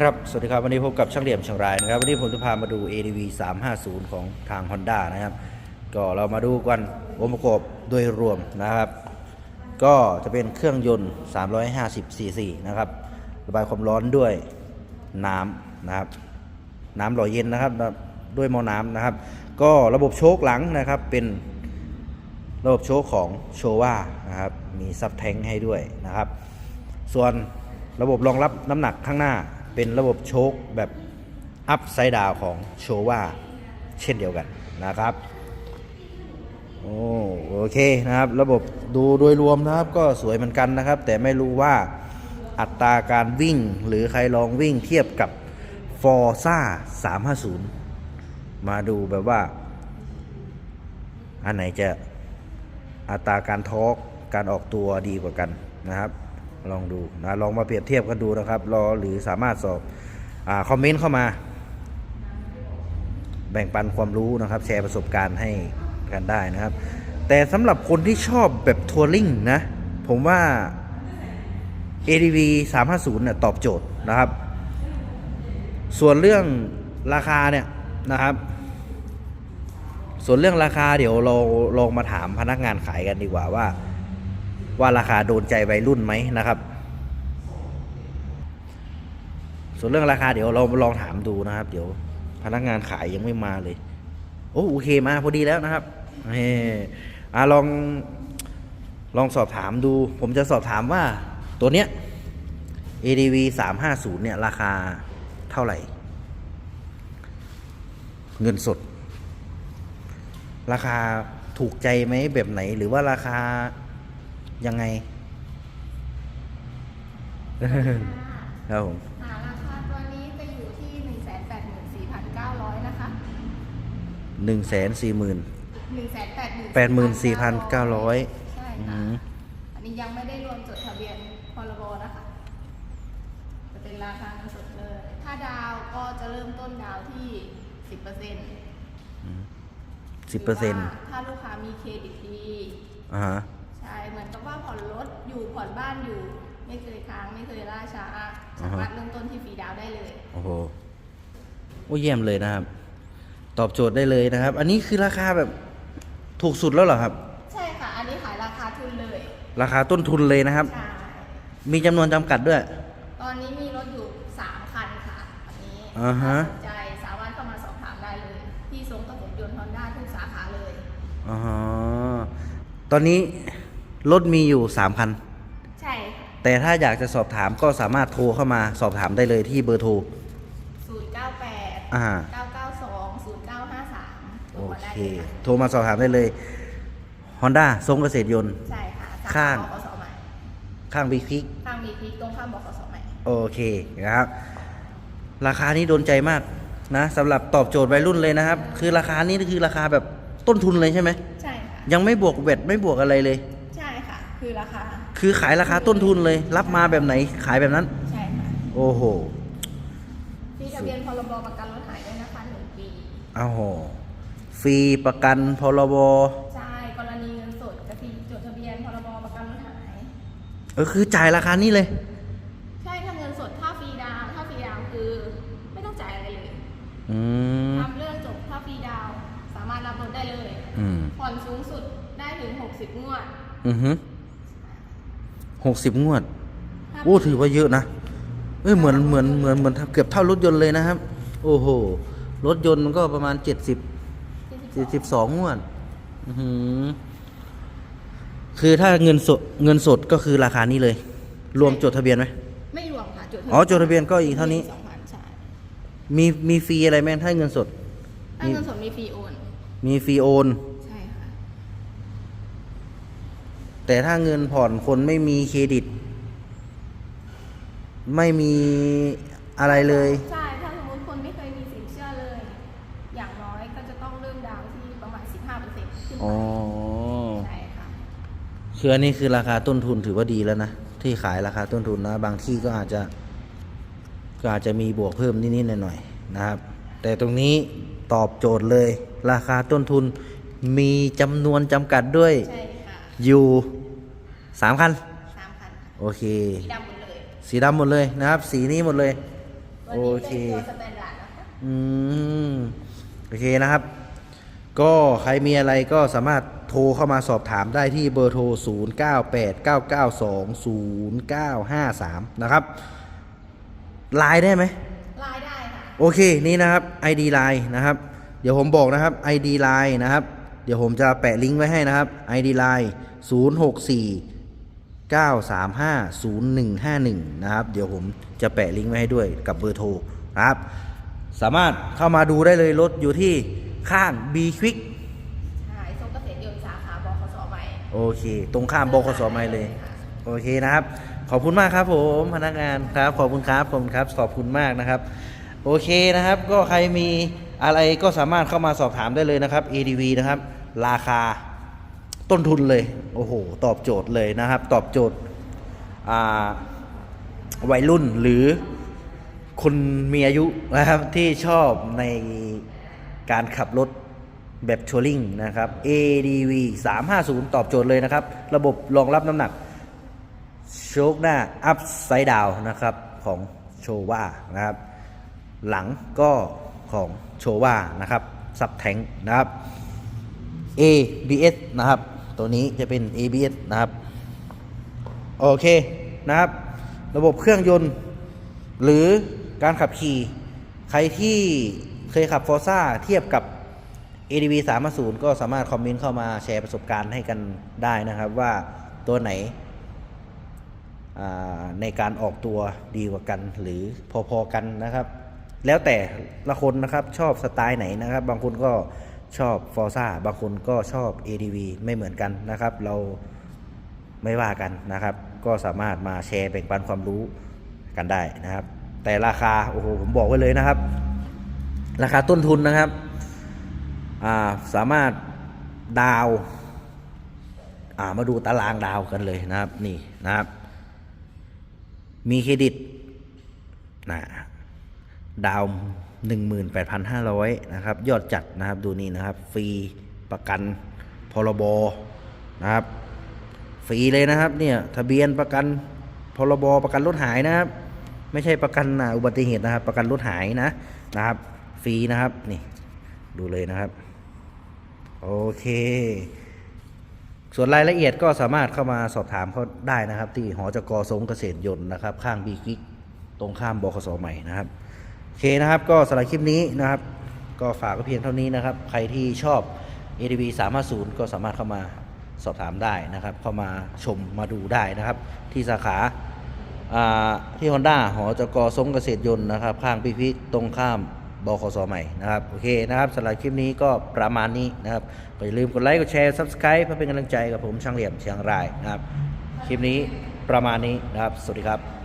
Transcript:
ครับ สวัสดีครับ วันนี้พบกับช่างเหลี่ยมเชียงรายนะครับ วันนี้ผมจะพามาดู ADV 350 ของทาง Honda นะครับ ก็เรามาดูกันองค์ประกอบโดยรวมนะครับ ก็จะเป็นเครื่องยนต์ 350 cc นะครับ ระบายความร้อนด้วยน้ำนะครับ น้ำหล่อเย็นนะครับ ด้วยหมอน้ำนะครับ ก็ระบบโชคหลังนะครับ เป็นระบบโชคของโชว่านะครับ มีซับแทงค์ให้ด้วยนะครับ ส่วนระบบรองรับน้ำหนักข้างหน้า เป็นระบบโชคแบบอัพไซด์ดาวของโชว่าเช่นเดียวกันนะครับโอ้โอเคนะครับ ระบบดูโดยรวมนะครับ ก็สวยเหมือนกันนะครับ แต่ไม่รู้ว่าอัตราการวิ่งหรือใครลองวิ่งเทียบกับ Forza 350 มาดูแบบว่า อันไหนจะอัตราการทอร์กการออกตัวดีกว่ากันนะครับ ลองดูนะลองมาเปรียบเทียบกันดูนะครับ รอหรือสามารถสอบอคอมเมนต์เข้ามา แบ่งปันความรู้นะครับ แชร์ประสบการณ์ให้กันได้นะครับ แต่สำหรับคนที่ชอบแบบทัวริงนะ ผมว่า ADV 350เนี่ยตอบโจทย์นะครับ ส่วนเรื่องราคาเนี่ยนะครับ ส่วนเรื่องราคาเดี๋ยวเราลองมาถามพนักงานขายกันดีกว่าว่า ว่าราคาโดนใจวัยรุ่นไหมนะครับ ส่วนเรื่องราคาเดี๋ยวเราลองถามดูนะครับ เดี๋ยวพนักงานขายยังไม่มาเลย โอ้โอเคมาพอดีแล้วนะครับเฮ้อะลองลองสอบถามดู ผมจะสอบถามว่าตัวเนี้ย ADV 350เนี่ยราคาเท่าไหร่ เงินสด ราคาถูกใจไหมแบบไหนหรือว่าราคา ยังไงครับผมค่ะราคาตัวนี้จะอยู่ที่184,900นะคะหนึ่งแสนสี่หมื่น184,900แปดหมื่นสี่พันเก้าร้อยใช่ค่ะอันนี้ยังไม่ได้รวมจดทะเบียนพรบนะคะ จะเป็นราคาเงินสดเลย ถ้าดาวก็จะเริ่มต้นดาวที่10%สิบเปอร์เซ็นต์ถ้าลูกค้ามีเครดิตดีอ่าฮะใช่ เหมือนกับว่าผ่อนรถอยู่ผ่อนบ้านอยู่ ไม่เคยค้างไม่เคยล่าช้าสามารถเริ่มต้นที่ฟรีดาวน์ได้เลยโอ้โหโอ้เยี่ยมเลยนะครับ ตอบโจทย์ได้เลยนะครับ อันนี้คือราคาแบบถูกสุดแล้วเหรอครับ ใช่ค่ะ อันนี้ขายราคาทุนเลย ราคาต้นทุนเลยนะครับ ใช่ มีจำนวนจำกัดด้วย ตอนนี้มีรถอยู่3คันค่ะอันนี้อ่าฮะ ถ้าสนใจสามารถเข้ามาสอบถามได้เลย ที่ทรงตะกบยนต์ฮอนด้าทุกสาขาเลย อ๋อ ตอนนี้ รถมีอยู่สามคัน ใช่ค่ะแต่ถ้าอยากจะสอบถามก็สามารถโทรเข้ามาสอบถามได้เลยที่เบอร์โทร098อ่า992 0953โอตัวได้เคเลยค่ะโทรมาสอบถามได้เลย Honda ทรงเกษตรยนต์ ใช่ค่ะสข้าง บขสใหม่ข้างบิ๊กคลิกข้างมีพริกตรงข้ามบขสใหม่ โอเคนะครับ ราคานี้โดนใจมากนะสำหรับตอบโจทย์วัยรุ่นเลยนะครับ คือราคานี้คือราคาแบบต้นทุนเลยใช่ไหม ใช่ค่ะ ยังไม่บวกเวทไม่บวกอะไรเลยใช่ ค่ะคือราคา คือขายราคาต้นทุนเลย รับมาแบบไหนขายแบบนั้น ใช่ค่ะโอ้โหมีทะเบียนพรบประกันรถหายด้วยนะคะหนึ่งปีเอาโหฟรีประกันพรบใช่กรณีเงินสดกับฟรีจดทะเบียนพรบประกันรถหายเออคือจ่ายราคานี้เลย ใช่ถ้าเงินสดถ้าฟรีดาวน์ถ้าฟรีดาวน์คือ ไม่ต้องจ่ายอะไรเลยอืม ทำเรื่องจบถ้าฟรีดาวน์สามารถรับรถได้เลยอืม ผ่อนสูงสุดได้ถึง 60 งวด อือฮึ หกสิบงวดถ้าโอ้ถือว่าเยอะนะเอ้ยเหมือนเหมือนเหมือนเหมือนเกือบเท่ารถยนต์เลยนะครับ โอ้โหรถยนต์มันก็ประมาณเจ็ดสิบ42เจ็ดสิบสองงวดอื้อหือคือถ้าเงินสดเงินสดก็คือราคานี้เลย รวมจดทะเบียนไหมไม่รวมค่ะจดอ๋อจดทะเบียนก็อีกเท่านี้สองพันใช่มีมีฟรีอะไรไหมถ้าเงินสดถ้าเงินสดมีฟรีโอน มีฟรีโอน ใช่ค่ะ แต่ถ้าเงินผ่อนคนไม่มีเครดิต ไม่มีอะไรเลย ใช่ ถ้าสมมติคนไม่เคยมีสินเชื่อเลย อย่างน้อยก็จะต้องเริ่มดาวน์ที่ประมาณ 15%ขึ้นอ๋อไปใช่ค่ะ คืออันนี้คือราคาต้นทุนถือว่าดีแล้วนะ ที่ขายราคาต้นทุนนะ บางที่ก็อาจจะ ก็อาจจะมีบวกเพิ่มนิดๆหน่อยๆนะครับ แต่ตรงนี้ตอบโจทย์เลย ราคาต้นทุนมีจำนวนจำกัดด้วย ใช่ค่ะอ ยู่สามคัน สามคันค่ะโอเค สีดำหมดเลยสีดำหมดเลยนะครับ สีนี้หมดเลย ตัวนี้โอเค เป็นตัวสแตนดาร์ดนะคะ อืม โอเคนะครับ ก็ใครมีอะไรก็สามารถโทรเข้ามาสอบถามได้ที่เบอร์โทร 0989920953 นะครับไลน์ได้ไหม ลายได้ค่ะ โอเค นี่นะครับ ID Line นะครับ เดี๋ยวผมบอกนะครับ ID Line นะครับ เดี๋ยวผมจะแปะลิงก์ไว้ให้นะครับ ID Line 064 935 0151 นะครับ เดี๋ยวผมจะแปะลิงก์ไว้ให้ด้วยกับเบอร์โทรนะครับ สามารถเข้ามาดูได้เลยรถอยู่ที่ข้าง B Quick ใช่ทรงเกษตรยนต์สาขาบขสใหม่โอเค ตรงข้ามบคสไม่เลย โอเคนะครับ ขอบคุณมากครับผมพนักงานครับ ขอบคุณครับผมครับ ขอบคุณมากนะครับ โอเคนะครับ ก็ใครมีอะไรก็สามารถเข้ามาสอบถามได้เลยนะครับ ADV นะครับ ราคาต้นทุนเลย โอ้โห ตอบโจทย์เลยนะครับ ตอบโจทย์วัยรุ่นหรือคนมีอายุนะครับ ที่ชอบในการขับรถแบบชัวริงนะครับ ADV 350 ตอบโจทย์เลยนะครับ ระบบรองรับน้ำหนัก โชคหน้าอัพไซด์ดาวนะครับของโชว่านะครับ หลังก็ของโชว่านะครับซับแทงนะครับ ABS นะครับ ตัวนี้จะเป็น ABS นะครับ โอเคนะครับ ระบบเครื่องยนต์ หรือการขับขี่ ใครที่เคยขับฟอร์ซ่าเทียบกับ ADV 3 0ก็สามารถคอมเมนต์เข้ามาแชร์ประสบการณ์ให้กันได้นะครับ ว่าตัวไหนในการออกตัวดีกว่ากันหรือพอๆกันนะครับ แล้วแต่ละคนนะครับชอบสไตล์ไหนนะครับ บางคนก็ ชอบฟอร์ซ่าบางคนก็ชอบ ADV ไม่เหมือนกันนะครับ เราไม่ว่ากันนะครับ ก็สามารถมาแชร์แบ่งปันความรู้กันได้นะครับ แต่ราคาโอ้โหผมบอกไว้เลยนะครับ ราคาต้นทุนนะครับาสามารถดาวามาดูตารางดาวกันเลยนะครับนี่นะครับ มีเครดิตนะดาว หนึ่งหมื่นแปดพันห้าร้อยนะครับยอดจัดนะครับดูนี่นะครับ ฟรีประกันพรบนะครับฟรีเลยนะครับเนี่ยทะเบียนประกันพรบประกันรถหายนะครับ ไม่ใช่ประกันอุบัติเหตุนะครับ ประกันรถหายนะนะครับ ฟรีนะครับนี่ดูเลยนะครับ โอเค ส่วนรายละเอียดก็สามารถเข้ามาสอบถามเขาได้นะครับ ที่หอจกสงเกษตรยนต์นะครับ ข้างบีกิกตรงข้ามบคสใหม่นะครับ โอเคนะครับ ก็สำหรับคลิปนี้นะครับ ก็ฝากไว้เพียงเท่านี้นะครับ ใครที่ชอบ ADV 350 ก็สามารถเข้ามาสอบถามได้นะครับ เข้ามาชมมาดูได้นะครับ ที่สาขาที่ Honda หอจกสงเกษตรยนต์นะครับ ข้างบีกิกตรงข้ามบคสใหม่นะครับ โอเคนะครับสำหรับคลิปนี้ก็ประมาณนี้นะครับก็อย่าลืมกดไลค์กดแชร์ Subscribe เพื่อเป็นกำลังใจกับผมช่างเหลี่ยมเชียงรายนะครับ คลิปนี้ประมาณนี้นะครับ สวัสดีครับ